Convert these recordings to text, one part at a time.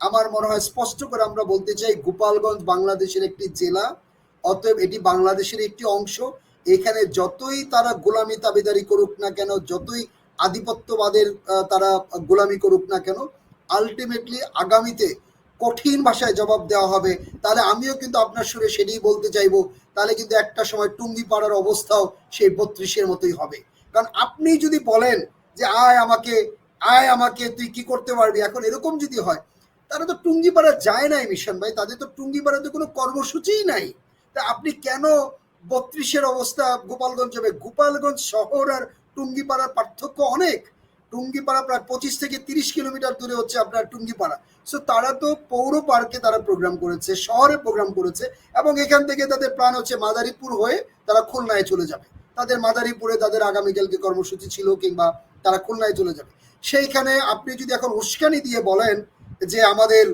আমার মনে হয় স্পষ্ট করে আমরা বলতে চাই, গোপালগঞ্জ বাংলাদেশের একটি জেলা, অতএব এটি বাংলাদেশের একটি অংশ। এখানে যতই তারা গোলামি তাবেদারি করুক না কেন, যতই আধিপত্যবাদের তারা গোলামি করুক না কেন আলটিমেটলি আগামীতে কঠিন ভাষায় জবাব দেওয়া হবে। তাহলে আমিও কিন্তু আপনার সুরে সেটাই বলতে চাইব, তাহলে কিন্তু একটা সময় টুঙ্গি পাড়ার অবস্থাও সেই বত্রিশের মতোই হবে। কারণ আপনি যদি বলেন যে, আয় আমাকে আয় আমাকে, তুই কি করতে পারবি? এখন এরকম যদি হয় তারা তো টুঙ্গিপাড়া যায় নাই, মিশন ভাই। তাদের তো টুঙ্গিপাড়াতে কোনো কর্মসূচিই নাই। তা আপনি কেন বত্রিশের অবস্থা গোপালগঞ্জ হবে? গোপালগঞ্জ শহর আর টুঙ্গিপাড়ার পার্থক্য অনেক। টুঙ্গিপাড়া প্রায় পঁচিশ থেকে তিরিশ কিলোমিটার দূরে হচ্ছে আপনার টুঙ্গিপাড়া সো তারা তো পৌর পার্কে তারা প্রোগ্রাম করেছে, শহরে প্রোগ্রাম করেছে, এবং এখান থেকে তাদের প্ল্যান হচ্ছে মাদারীপুর হয়ে তারা খুলনায় চলে যাবে। তাদের মাদারীপুরে তাদের আগামীকালকে কর্মসূচি ছিল, কিংবা তারা খুলনায় চলে যাবে। সেইখানে আপনি যদি এখন উস্কানি দিয়ে বলেন যে আমাদের,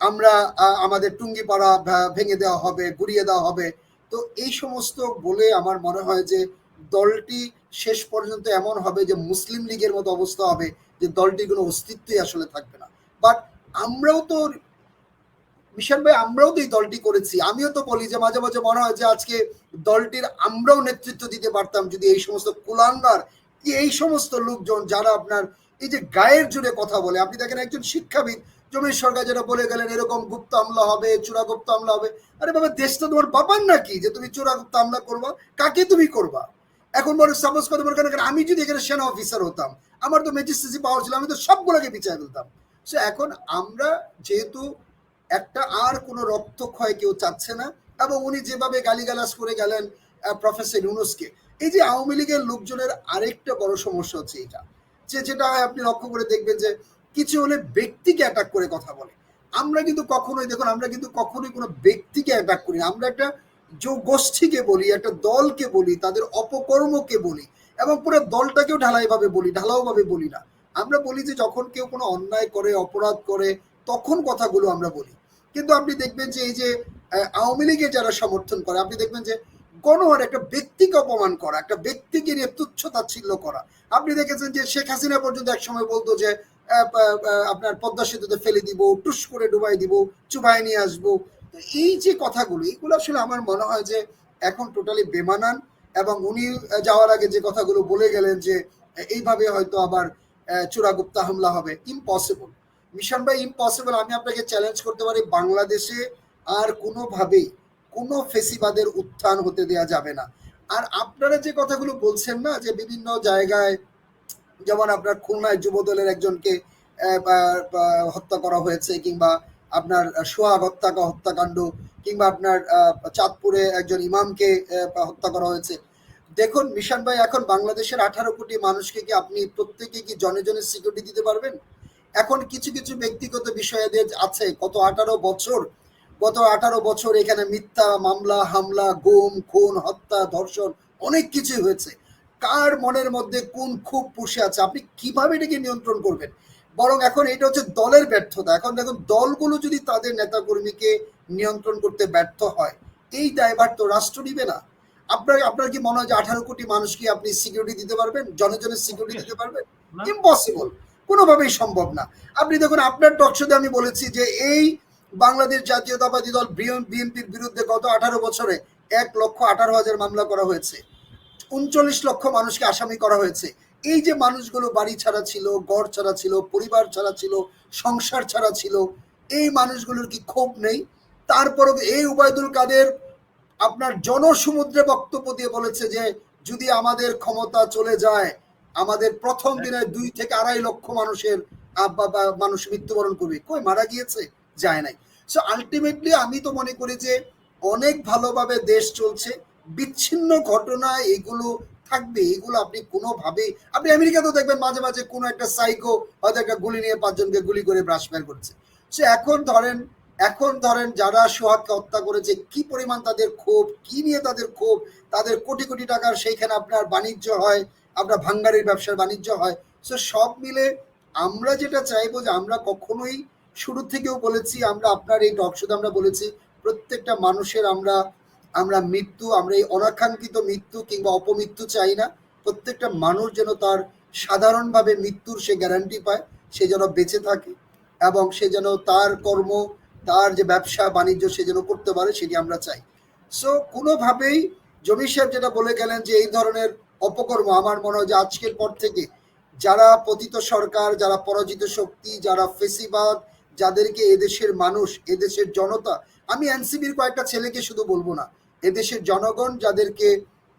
আমরা আমাদের টুঙ্গিপাড়া ভেঙে দেওয়া হবে, গুড়িয়ে দেওয়া হবে। তো এই সমস্ত বলে আমার মনে হয় যে দলটি শেষ পর্যন্ত এমন হবে যে মুসলিম লীগের মতো অবস্থা হবে যে দলটির কোনো অস্তিত্বই আসলে থাকবে না। বাট আমরাও তো, মিশন ভাই, আমরাও তো এই দলটি করেছি। আমিও তো বলি যে মাঝে মাঝে মনে হয় যে আজকে দলটির আমরাও নেতৃত্ব দিতে পারতাম যদি এই সমস্ত কুলাঙ্গার, এই সমস্ত লোকজন যারা আপনার এই যে গায়ের জুড়ে কথা বলে, আপনি দেখেন একজন শিক্ষাবিদ, জমির সরকার যেটা বলে গেলেন, এরকম গুপ্ত আমলা হবে চূড়াগুপ্ত আমলা হবে। আরে বাবা দেশটা তোমার বাবার নাকি যে তুমি চূড়াগুপ্ত আমলা করবা? কাকে তুমি করবা? এখন বলে সাপোজ কথা মনে করেন আমি যদি এখানে সেনা অফিসার হতাম, আমার তো ম্যাজিস্ট্রেসি পাওয়ার ছিল, আমি তো সবগুলোকে বিচার ফেলতাম সো এখন আমরা যেহেতু একটা আর কোনো রক্তক্ষয় কেউ চাচ্ছে না, এবং উনি যেভাবে গালিগালাজ করে গেলেন প্রফেসর ইউনুসকে, এই যে আওয়ামী লীগের লোকজনের আরেকটা বড় সমস্যা হচ্ছে এটা যে যেটা আপনি লক্ষ্য করে দেখবেন যে কিছু হলে ব্যক্তিকে অ্যাটাক করে কথা বলে। আমরা কিন্তু কখনোই, দেখুন, আমরা কিন্তু কখনোই কোনো ব্যক্তিকে অ্যাটাক করি আমরা একটা যে গোষ্ঠীকে বলি, একটা দলকে বলি, তাদের অপকর্মকে বলি এবং পুরো দলটাকেও ঢালাইভাবে বলি, ঢালাওভাবে বলি না। আমরা বলি যে যখন কেউ কোনো অন্যায় করে, অপরাধ করে, তখন কথাগুলো আমরা বলি। কিন্তু আপনি দেখবেন যে এই যে আওয়ামী লীগের যারা সমর্থন করে, আপনি দেখবেন যে গণহার একটা ব্যক্তিকে অপমান করা, একটা ব্যক্তিকে নিয়ে তুচ্ছ তাচ্ছিল্য করা। আপনি দেখেছেন যে শেখ হাসিনা পর্যন্ত এক সময় বলতো যে আপনার পদ্মা সেতুতে ফেলে দিব, টুস করে ডুবাই দিব, চুবাই নিয়ে আসব। এই যে কথাগুলো, এগুলো আসলে আমার মনে হয় যে এখন টোটালি বেমানান এবং উনি যাওয়ার আগে যে কথাগুলো বলে গেলেন যে, এইভাবে হয়তো আবার চূড়াগুপ্তা হামলা হবে ইম্পসিবল মিশন ভাই ইম্পসিবল আমি আপনাকে চ্যালেঞ্জ করতে পারি, বাংলাদেশে আর কোনোভাবেই কোনো ফেসিবাদের উত্থান হতে দেয়া যাবে না। আর আপনারা যে কথাগুলো বলছেন না, যে বিভিন্ন জায়গায় যেমন আপনার খুলনায় যুবদলের একজনকে হত্যা করা হয়েছে, কিংবা আপনার সোহাগ হত্যা, হত্যাকাণ্ড, কিংবা আপনার চাঁদপুরে একজন ইমামকে হত্যা করা হয়েছে। দেখুন, মিশন ভাই, এখন বাংলাদেশের আঠারো কোটি মানুষকে কি আপনি প্রত্যেকে কি জনে জনে সিকিউরিটি দিতে পারবেন? এখন কিছু কিছু ব্যক্তিগত বিষয়াদি আছে, গত আঠারো বছর গত আঠারো বছর এখানে মিথ্যা মামলা হামলা গুম খুন হত্যা ধর্ষণ অনেক কিছু হয়েছে। কার মনের মধ্যে কোন খুব পুষে আছে? আপনি কীভাবে এটাকে নিয়ন্ত্রণ করবেন? বরং এখন এটা হচ্ছে দলের ব্যর্থতা। এখন দেখুন দলগুলো যদি তাদের নেতাকর্মীকে নিয়ন্ত্রণ করতে ব্যর্থ হয় এই দায়ভার তো রাষ্ট্র নিবে না। আপনার আপনার কি মনে হয় যে আঠারো কোটি মানুষকে আপনি সিকিউরিটি দিতে পারবেন? জনে জনে সিকিউরিটি দিতে পারবেন? ইম্পসিবল কোনোভাবেই সম্ভব না। আপনি দেখুন আপনার টকশোতে আমি বলেছি যে এই বাংলাদেশ জাতীয়তাবাদী দল বিএনপির বিরুদ্ধে গত আঠারো বছরে এক লক্ষ আঠারো হাজার মামলা করা হয়েছে। উনচল্লিশ লক্ষ মানুষকে আসামি করা হয়েছে। এই যে মানুষগুলো বাড়ি ছাড়া ছিল, ঘর ছাড়া ছিল, পরিবার ছাড়া ছিল, সংসার ছাড়া ছিল, এই মানুষগুলোর কি ক্ষোভ নেই? তারপরও এই উবায়দুল কাদের আপনার জনসমুদ্রে বক্তব্য দিয়ে বলেছে যে, যদি আমাদের ক্ষমতা চলে যায়, আমাদের প্রথম দিনে দুই থেকে আড়াই লক্ষ মানুষের মানুষ মৃত্যুবরণ করবে। কই, মারা গিয়েছে? যায় নাই। সো আলটিমেটলি আমি তো মনে করি যে অনেক ভালোভাবে দেশ চলছে, বিচ্ছিন্ন ঘটনা এগুলো থাকবে, এগুলো আপনি কোনোভাবেই আপনি আমেরিকাতেও দেখবেন মাঝে মাঝে কোনো একটা সাইকো হয়তো একটা গুলি নিয়ে পাঁচজনকে গুলি করে ব্রাশ বের করছে। সে এখন ধরেন এখন ধরেন যারা সোহাগকে হত্যা করেছে, কি পরিমাণ তাদের ক্ষোভ, কি নিয়ে তাদের ক্ষোভ? তাদের কোটি কোটি টাকার সেইখানে আপনার বাণিজ্য হয়, আপনার ভাঙ্গারির ব্যবসার বাণিজ্য হয়। সো সব মিলে আমরা যেটা চাইব যে আমরা কখনোই শুরু থেকেও বলেছি, আমরা আপনার এই টক শুধু আমরা বলেছি, প্রত্যেকটা মানুষের আমরা আমরা মৃত্যু, আমরা এই অনাকাঙ্ক্ষিত মৃত্যু কিংবা অপমৃত্যু চাই না। প্রত্যেকটা মানুষ যেন তার সাধারণভাবে মৃত্যুর সে গ্যারান্টি পায়, সে যেন বেঁচে থাকে এবং সে যেন তার কর্ম, তার যে ব্যবসা, বাণিজ্য সে যেন করতে পারে সেটি আমরা চাই। সো কোনোভাবেই জমি সাহেব যেটা বলে গেলেন যে, এই ধরনের অপকর্ম, আমার মনে হয় যে আজকের পর থেকে যারা পতিত সরকার, যারা পরাজিত শক্তি, যারা ফেসিবাদ যাদেরকে এদেশের মানুষ, এদেশের জনতা, আমি এনসিবির কয়েকটা ছেলেকে শুধু বলব না, এদেশের জনগণ যাদেরকে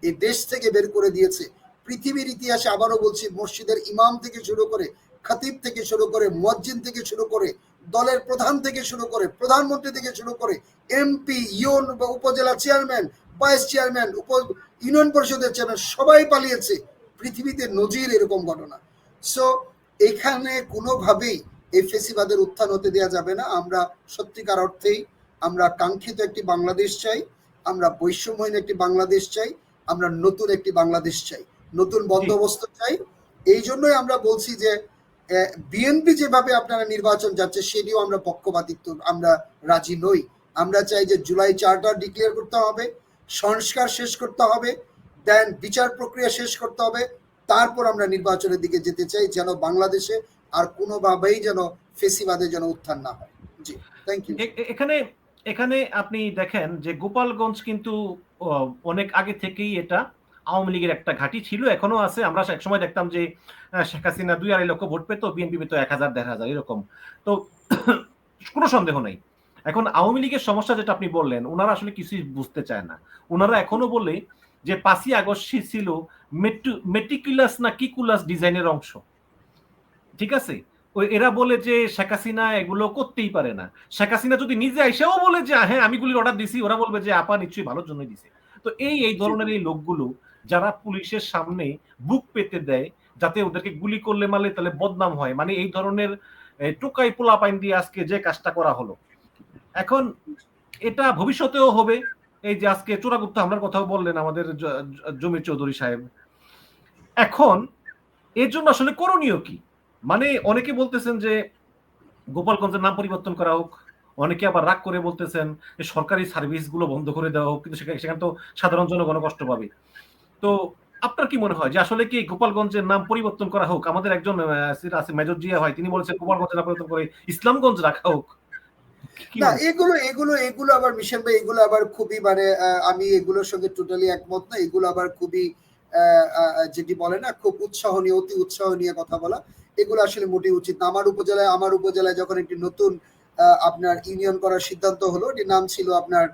এ দেশ থেকে বের করে দিয়েছে, পৃথিবীর ইতিহাসে আবারও বলছি, মসজিদের ইমাম থেকে শুরু করে খাতিব থেকে শুরু করে মসজিদ থেকে শুরু করে দলের প্রধান থেকে শুরু করে প্রধানমন্ত্রী থেকে শুরু করে এমপি ইউন বা উপজেলা চেয়ারম্যান, ভাইস চেয়ারম্যান, উপ, ইউনিয়ন পরিষদের চেয়ারম্যান, সবাই পালিয়েছে। পৃথিবীতে নজির এরকম ঘটনা। সো এখানে কোনোভাবেই এই ফেসিবাদের উত্থান হতে দেওয়া যাবে না। আমরা সত্যিকার অর্থেই আমরা কাঙ্ক্ষিত একটি বাংলাদেশ চাই আমরা বৈষম্যহীন একটি বাংলাদেশ চাই আমরা নতুন একটি বাংলাদেশ চাই নতুন বন্দোবস্ত চাই। এই জন্যই আমরা বলছি যে বিএনপি যেভাবে আপনারা নির্বাচন যাচ্ছে সেটিও আমরা পক্ষপাতিত্ব আমরা রাজি নই। আমরা চাই যে জুলাই চার্টার ডিক্লেয়ার করতে হবে সংস্কার শেষ করতে হবে দেন বিচার প্রক্রিয়া শেষ করতে হবে তারপর আমরা নির্বাচনের দিকে যেতে চাই যেন বাংলাদেশে আর কোনোভাবেই যেন ফেসিবাদের যেন উত্থান না হয়। জি থ্যাংক ইউ এখানে এখানে আপনি দেখেন যে গোপালগঞ্জ কিন্তু অনেক আগে থেকেই এটা আওয়ামী লীগের একটা ঘাঁটি ছিল এখনও আছে। আমরা এক সময় দেখতাম যে শেখ হাসিনা দুই আড়াই লক্ষ ভোট পেতো, বিএনপি পেতো এক হাজার, দেড় হাজার, এরকম। তো কোনো সন্দেহ নেই। এখন আওয়ামী লীগের সমস্যা যেটা আপনি বললেন ওনারা আসলে কিছুই বুঝতে চায় না। ওনারা এখনও বলে যে পাঁচই আগস্ট ছিল মেটিকুলাস না কিকুলাস ডিজাইনের অংশ। ঠিক আছে? ওই এরা বলে যে শেখ হাসিনা এগুলো করতেই পারে না। শেখ হাসিনা যদি নিজে এসেও বলে যে হ্যাঁ আমি গুলির অর্ডার দিছি, ওরা বলবে যে, আপা, নিশ্চয়ই ভালোর জন্য দিছে। তো এই এই ধরনের এই লোকগুলো যারা পুলিশের সামনে বুক পেতে দেয়, যাতে ওদেরকে গুলি করলে মারলে তাহলে বদনাম হয়। মানে এই ধরনের টোকাই পোলা পাইন দিয়ে আজকে যে কাজটা করা হলো। এখন এটা ভবিষ্যতেও হবে। এই যে আজকে চোরাগুপ্ত হামলার কথাও বললেন আমাদের জমির চৌধুরী সাহেব। এখন এর জন্য আসলে করণীয় কি? মানে অনেকে বলতেছেন যে গোপালগঞ্জের নাম পরিবর্তন করা হোক অনেকে আবার রাগ করে বলতেছেন যে সরকারি সার্ভিসগুলো বন্ধ করে দেওয়া হোক কিন্তু সেখানে তো সাধারণ জনগণ কষ্ট পাবে। তো আপনার কি মনে হয় যে আসলে কি গোপালগঞ্জের নাম পরিবর্তন করা হোক? আমাদের একজন আছে মেজর জিয়া হয় তিনি বলেছেন গোপালগঞ্জের নাম পরিবর্তন করে ইসলামগঞ্জ রাখা হোক। না এগুলো এগুলো এগুলো আবার মিশন ভাই এগুলো আবার খুবই মানে আমি এগুলোর সঙ্গে টোটালি একমত না। এগুলো আবার খুবই যেটি বলে না খুব উৎসাহ নিয়ে অতি উৎসাহ নিয়ে কথা বলা। এগুলো আসলে মোটেই উচিত না। আমার উপজেলায় আমার উপজেলায় যখন একটি নতুন আপনার ইউনিয়ন করার সিদ্ধান্ত হলো, এটির নাম ছিল আপনার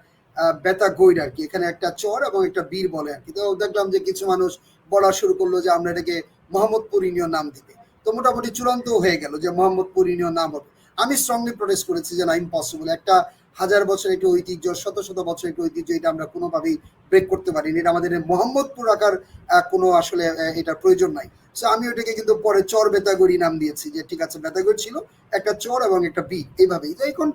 বেতা গৈর আর কি এখানে একটা চর এবং একটা বীর বলে আর কি তো দেখলাম যে কিছু মানুষ বলা শুরু করল যে আমরা এটাকে মোহাম্মদপুর ইউনিয়ন নাম দিবে তো মোটামুটি চূড়ান্ত হয়ে গেল যে মোহাম্মদপুর ইউনিয়ন নাম হবে। আমি স্ট্রংলি প্রোটেস্ট করেছি যে না ইম্পসিবল একটা হাজার বছর একটি ঐতিহ্য, শত শত বছর একটি ঐতিহ্য, এটা আমরা কোনোভাবেই ব্রেক করতে পারিনি। এটা আমাদের মোহাম্মদপুর আকার কোনো আসলে এটার প্রয়োজন নাই। সো আমি ওটাকে কিন্তু পরে চর বেতাগরি নাম দিয়েছি, যে ঠিক আছে বেতাগড় ছিল একটা চর এবং একটা বি, এইভাবেই। তো এখন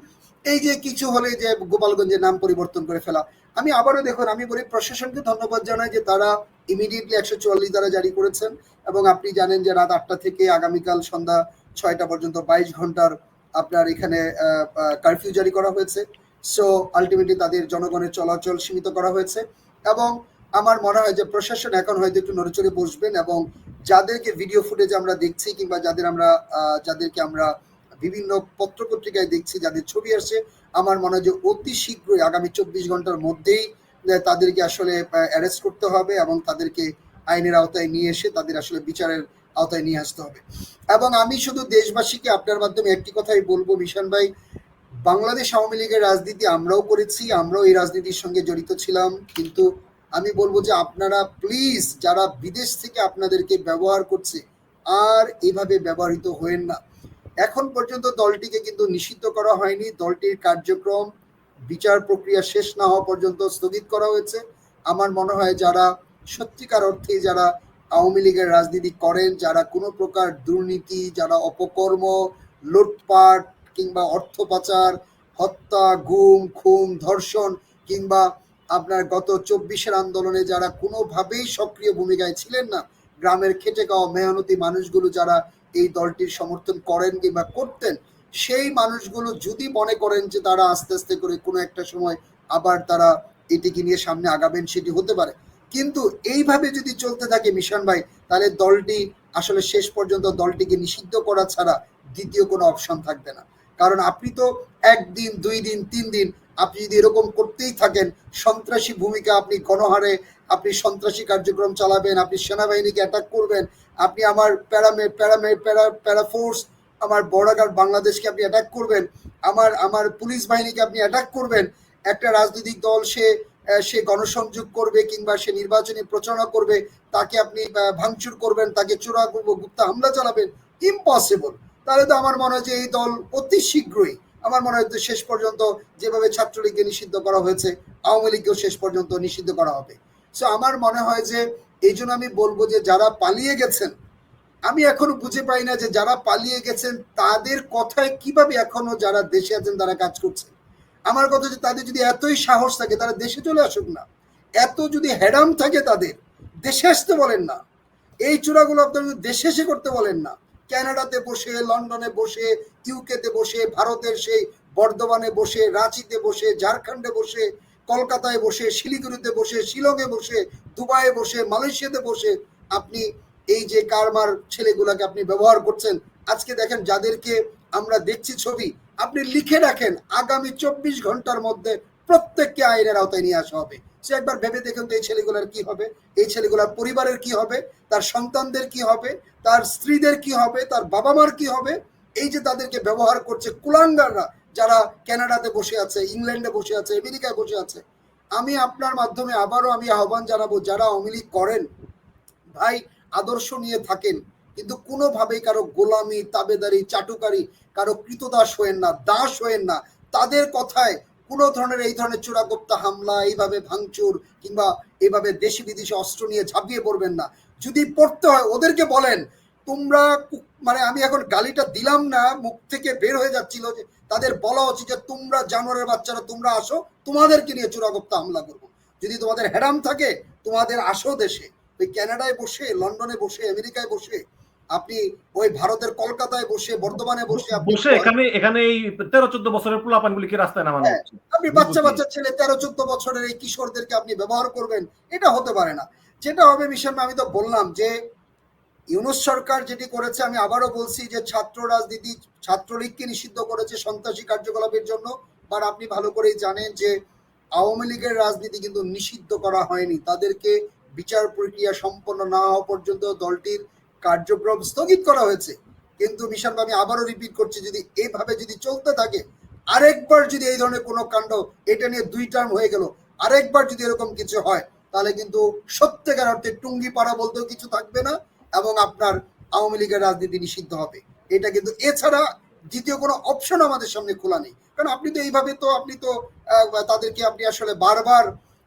এই যে কিছু হলে যে গোপালগঞ্জের নাম পরিবর্তন করে ফেলা, আমি আবারও দেখুন, আমি বলি প্রশাসনকে ধন্যবাদ জানাই যে তারা ইমিডিয়েটলি একশো চুয়াল্লিশ দ্বারা জারি করেছেন এবং আপনি জানেন যে রাত আটটা থেকে আগামীকাল সন্ধ্যা ছয়টা পর্যন্ত বাইশ ঘণ্টার আপনার এখানে কারফিউ জারি করা হয়েছে। সো আলটিমেটলি তাদের জনগণের চলাচল সীমিত করা হয়েছে। এবং আমার মনে হয় যে প্রশাসন এখন হয়তো একটু নড়েচড়ে বসবেন এবং যাদেরকে ভিডিও ফুটেজ আমরা দেখছি কিংবা যাদের আমরা যাদেরকে আমরা বিভিন্ন পত্র পত্রিকায় দেখছি, যাদের ছবি আসছে, আমার মনে হয় যে অতি শীঘ্রই আগামী চব্বিশ ঘণ্টার মধ্যেই তাদেরকে আসলে অ্যারেস্ট করতে হবে এবং তাদেরকে আইনের আওতায় নিয়ে এসে তাদের আসলে বিচারের আওতায় নিয়ে আসতে হবে। এবং আমি শুধু দেশবাসীকে আপনার মাধ্যমে একটি কথাই বলব, মিশন ভাই, বাংলাদেশ আওয়ামী লীগের রাজনীতি আমরাও করেছি, আমরাও এই রাজনীতির সঙ্গে জড়িত ছিলাম। কিন্তু আমি বলব যে আপনারা প্লিজ যারা বিদেশ থেকে আপনাদেরকে ব্যবহার করছে, আর এভাবে ব্যবহৃত হয়েন না। এখন পর্যন্ত দলটিকে কিন্তু নিষিদ্ধ করা হয়নি, দলটির কার্যক্রম, বিচার প্রক্রিয়া শেষ না হওয়া পর্যন্ত স্থগিত করা হয়েছে। আমার মনে হয় যারা সত্যিকার অর্থে যারা আওয়ামী লীগের রাজনীতি করেন, যারা কোনো প্রকার দুর্নীতি, যারা অপকর্ম, লুটপাট কিংবা অর্থ পাচার, হত্যা, গুম, খুন, ধর্ষণ কিংবা আপনার গত চব্বিশের আন্দোলনে যারা কোনোভাবেই সক্রিয় ভূমিকায় ছিলেন না, গ্রামের খেটে খাওয়া মেহনতি মানুষগুলো যারা এই দলটির সমর্থন করেন কিংবা করতেন, সেই মানুষগুলো যদি মনে করেন যে তারা আস্তে আস্তে করে কোনো একটা সময় আবার তারা এটিকে নিয়ে সামনে আগাবেন, সেটি হতে পারে। কিন্তু এইভাবে যদি চলতে থাকে মিশন ভাই, তাহলে দলটি আসলে শেষ পর্যন্ত দলটিকে নিষিদ্ধ করা ছাড়া দ্বিতীয় কোনো অপশন থাকবে না। কারণ আপনি তো একদিন, দুই দিন, তিন দিন আপনি যদি এরকম করতেই থাকেন, সন্ত্রাসী ভূমিকা আপনি গণহারে, আপনি সন্ত্রাসী কার্যক্রম চালাবেন, আপনি সেনাবাহিনীকে অ্যাটাক করবেন, আপনি আমার প্যারামে প্যারামে, প্যারা প্যারাফোর্স আমার বর্ডার বাংলাদেশকে আপনি অ্যাটাক করবেন, আমার আমার পুলিশ বাহিনীকে আপনি অ্যাটাক করবেন, একটা রাজনৈতিক দল সে সে গণসংযোগ করবে কিংবা সে নির্বাচনী প্রচারণা করবে, তাকে আপনি ভাঙচুর করবেন, তাকে চোরা করব গুপ্তা হামলা চালাবেন ইম্পসিবল তাহলে তো আমার মনে হয় যে এই দল অতি শীঘ্রই, আমার মনে হয় শেষ পর্যন্ত যেভাবে ছাত্রলীগকে নিষিদ্ধ করা হয়েছে, আওয়ামী লীগকেও শেষ পর্যন্ত নিষিদ্ধ করা হবে। সো আমার মনে হয় যে এই জন্য আমি বলব যে যারা পালিয়ে গেছেন, আমি এখনও বুঝে পাই না যে যারা পালিয়ে গেছেন, তাদের কথায় কীভাবে এখনও যারা দেশে আছেন তারা কাজ করছেন। আমার কথা যে তাদের যদি এতই সাহস থাকে, তারা দেশে চলে আসুক না। এত যদি হ্যাডাম থাকে তাদের, দেশে আসতে বলেন না। এই চূড়াগুলো আপনারা দেশে এসে করতে বলেন না কানাডাতে বসে, লন্ডনে বসে, ইউকেতে বসে, ভারতের সেই বর্ধমানে বসে, রাঁচিতে বসে, ঝাড়খণ্ডে বসে, কলকাতায় বসে, শিলিগুড়িতে বসে, শিলংয়ে বসে, দুবাইয়ে বসে, মালয়েশিয়াতে বসে, আপনি এই যে কারমার ছেলেগুলাকে আপনি ব্যবহার করছেন, আজকে দেখেন যাদেরকে আমরা দেখছি ছবি, আপনি লিখে রাখেন, আগামী চব্বিশ ঘণ্টার মধ্যে প্রত্যেককে আইনের আওতায় নিয়ে আসা হবে। সে একবার ভেবে দেখুন তো এই ছেলেগুলার কি হবে, এই ছেলেগুলার পরিবারের কি হবে, তার সন্তানদের কি হবে, তার স্ত্রীদের কি হবে, তার বাবা মার কি হবে, এই যে তাদেরকে ব্যবহার করছে কুলাঙ্গাররা, যারা কানাডাতে বসে আছে, ইংল্যান্ডে বসে আছে, আমেরিকায় বসে আছে, আমি আপনার মাধ্যমে আবারও আমি আহ্বান জানাব, যারা অমিলি করেন, ভাই, আদর্শ নিয়ে থাকেন কিন্তু কোনোভাবেই কারও গোলামি, তাবেদারি, চাটুকারি, কারও কৃতদাস হয়েন না, দাস হয়েন না। তাদের কথায় কোনো ধরনের এই ধরনের চূড়াগুপ্তা হামলা, এইভাবে ভাঙচুর কিংবা এইভাবে দেশি বিদেশি অস্ত্র নিয়ে ঝাঁপিয়ে পড়বেন না। যদি পড়তে হয়, ওদেরকে বলেন, তোমরা মানে আমি এখন গালিটা দিলাম না, মুখ থেকে বের হয়ে যাচ্ছিল যে, তাদের বলা উচিত যে, তোমরা জানোয়ারের বাচ্চারা, তোমরা আসো, তোমাদেরকে নিয়ে চূড়াগুপ্তা হামলা করব। যদি তোমাদের হ্যারাম থাকে, তোমাদের আসো দেশে। ওই কানাডায় বসে, লন্ডনে বসে, আমেরিকায় বসে আপনি ওই ভারতের কলকাতায় বসে বর্ধমানে বসে বসে এখানে এখানে এই তেরো চোদ্দ বছরের পোলাপানগুলিকে রাস্তায় নামানো হ্যাঁ। আপনি বাচ্চা বাচ্চা ছেলে তেরো চোদ্দ বছরের এই কিশোরদেরকে আপনি ব্যবহার করবেন এটা হতে পারে না। যেটা হবে মিশন আমি তো বললাম যে ইউনুস সরকার যেটি করেছে আমি আবারও বলছি যে ছাত্র রাজনীতি ছাত্রলীগকে নিষিদ্ধ করেছে সন্ত্রাসী কার্যকলাপের জন্য বাট আপনি ভালো করেই জানেন যে আওয়ামী লীগের রাজনীতি কিন্তু নিষিদ্ধ করা হয়নি। তাদেরকে বিচার প্রক্রিয়া সম্পন্ন না হওয়া পর্যন্ত দলটির কার্যক্রম স্থগিত করা হয়েছে। কিন্তু মিশন আমি আবারও রিপিট করছি, যদি এইভাবে যদি চলতে থাকে, আরেকবার যদি এই ধরনের কোনো কাণ্ড, এটা নিয়ে দুই টার্ম হয়ে গেল, আরেকবার যদি এরকম কিছু হয়, তাহলে কিন্তু সত্যিকার অর্থে টুঙ্গি পাড়া বলতেও কিছু থাকবে না এবং আপনার আওয়ামী লীগের রাজনীতি নিষিদ্ধ হবে। এটা কিন্তু এছাড়া দ্বিতীয় কোনো অপশন আমাদের সামনে খোলা নেই। কারণ আপনি তো এইভাবে তো আপনি তো তাদেরকে আপনি আসলে বারবার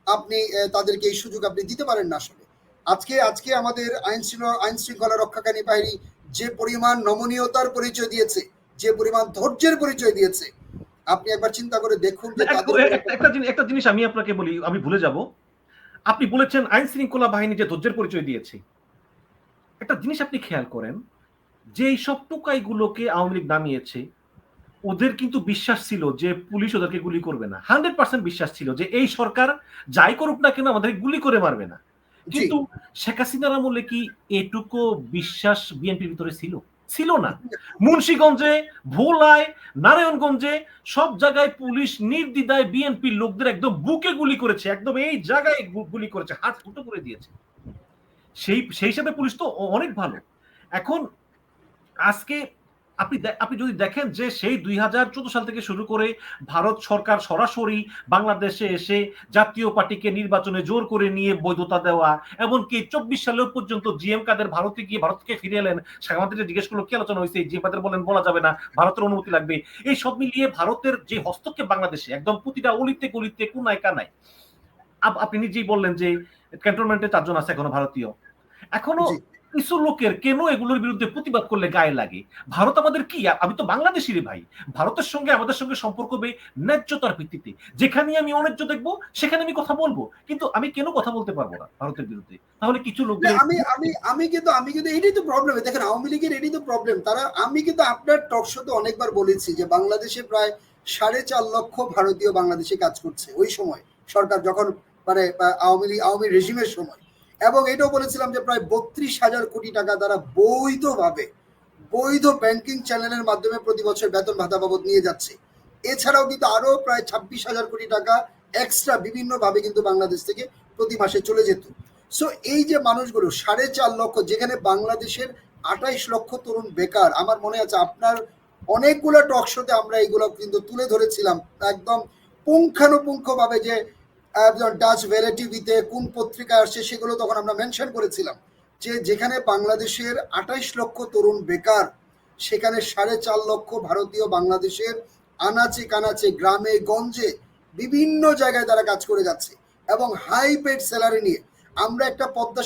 আপনি তাদেরকে এই সুযোগ আপনি দিতে পারেন না আসলে। আজকে আজকে আমাদের আইন শৃঙ্খলা আইন শৃঙ্খলা রক্ষাকারী বাহিনী যে পরিমাণ নমনীয়তার পরিচয় দিয়েছে যে পরিমাণ ধৈর্যের পরিচয় দিয়েছে আপনি একবার চিন্তা করে দেখুন যে একটা- জিনিস একটা জিনিস আমি আপনাকে বলি আমি ভুলে যাব। আপনি বলেছেন আইন শৃঙ্খলা বাহিনী যে ধৈর্যের পরিচয় দিয়েছে। একটা জিনিস আপনি খেয়াল করেন যে এই সব টোকাইগুলোকে আওয়ামী লীগ নামিয়েছে ওদের কিন্তু বিশ্বাস ছিল যে পুলিশ ওদেরকে গুলি করবে না। হান্ড্রেড পার্সেন্ট বিশ্বাস ছিল যে এই সরকার যাই করুক না কেন আমাদের গুলি করে মারবে না। কিন্তু শেখ হাসিনার আমলে কি এটুকু বিশ্বাস বিএনপির ভিতরে ছিল? ছিল না। মুন্সিগঞ্জে, ভোলায়, নারায়ণগঞ্জে সব জায়গায় পুলিশ নির্দ্বিধায় বিএনপির লোকদের একদম বুকে গুলি করেছে, একদম এই জায়গায় গুলি করেছে, হাত ফুটো করে দিয়েছে। সেই সেই হিসাবে পুলিশ তো অনেক ভালো। এখন আজকে আপনি আপনি যদি দেখেন যে সেই দুই হাজার চোদ্দ সাল থেকে শুরু করে ভারত সরকার সরাসরি বাংলাদেশে এসে জাতীয় পার্টিকে নির্বাচনে জোর করে নিয়ে বৈধতা দেওয়া, এমনকি চব্বিশ সালেও পর্যন্ত জিএম কাদের ভারতে গিয়ে ভারতকে ফিরে এলেন সাংবাদিকরা জিজ্ঞেস করল, কি আলোচনা হয়েছে? জিএম কাদের বলেন, বলা যাবে না, ভারতের অনুমতি লাগবে। এই সব মিলিয়ে ভারতের যে হস্তক্ষেপ বাংলাদেশে, একদম প্রতিটা অলিতে গলিতে কোনায় কানায়, আপ- আপনি নিজেই বললেন যে ক্যান্টনমেন্টে চারজন আছে এখনও ভারতীয়। এখনও। কিছু লোকের কেন এগুলোর বিরুদ্ধে প্রতিবাদ করলে গায়ে লাগে? ভারত আমাদের কি? আমি তো বাংলাদেশির ভাই। ভারতের সঙ্গে আমাদের সঙ্গে সম্পর্ক হবে ন্যায্যতার ভিত্তিতে। যেখানে আমি অন্যায্য দেখব সেখানে আমি কথা বলব। কিন্তু আমি কেন কথা বলতে পারব না ভারতের বিরুদ্ধে? তাহলে কিছু লোক আমি আমি আমি কিন্তু আমি কিন্তু এটাই তো প্রবলেম দেখেন আওয়ামী লীগের এটাই তো প্রবলেম তারা আমি কিন্তু আপনার টক শোতে অনেকবার বলেছি যে বাংলাদেশে প্রায় সাড়ে চার লক্ষ ভারতীয় বাংলাদেশে কাজ করছে ওই সময়। সরকার যখন মানে আওয়ামী লীগ আওয়ামী রেজিমের সময়। এবং এটাও বলেছিলাম যে প্রায় বত্রিশ হাজার কোটি টাকা তারা বৈধভাবে, বৈধ ব্যাংকিং চ্যানেলের মাধ্যমে প্রতি বছর বেতন ভাতা বাবদ নিয়ে যাচ্ছে। এছাড়াও কিন্তু আরও প্রায় ছাব্বিশ হাজার কোটি টাকা এক্সট্রা বিভিন্ন ভাবে কিন্তু বাংলাদেশ থেকে প্রতি মাসে চলে যেত। সো এই যে মানুষগুলো, সাড়ে চার লক্ষ, যেখানে বাংলাদেশের আঠাইশ লক্ষ তরুণ বেকার, আমার মনে আছে আপনার অনেকগুলো টক শোতে আমরা এগুলো কিন্তু তুলে ধরেছিলাম, একদম পুঙ্খানুপুঙ্খ ভাবে যে ডাচ কোন পত্রিকা আসছে সেগুলো তখন আমরা মেনশন করেছিলাম। যে যেখানে বাংলাদেশের আঠাইশ লক্ষ তরুণ বেকার, সেখানে সাড়ে চার লক্ষ ভারতীয় বাংলাদেশের আনাচে কানাচে গ্রামে, গঞ্জে বিভিন্ন জায়গায় তারা কাজ করে যাচ্ছে। এবং হাই পেড স্যালারি নিয়ে আমরা একটা পদ্মা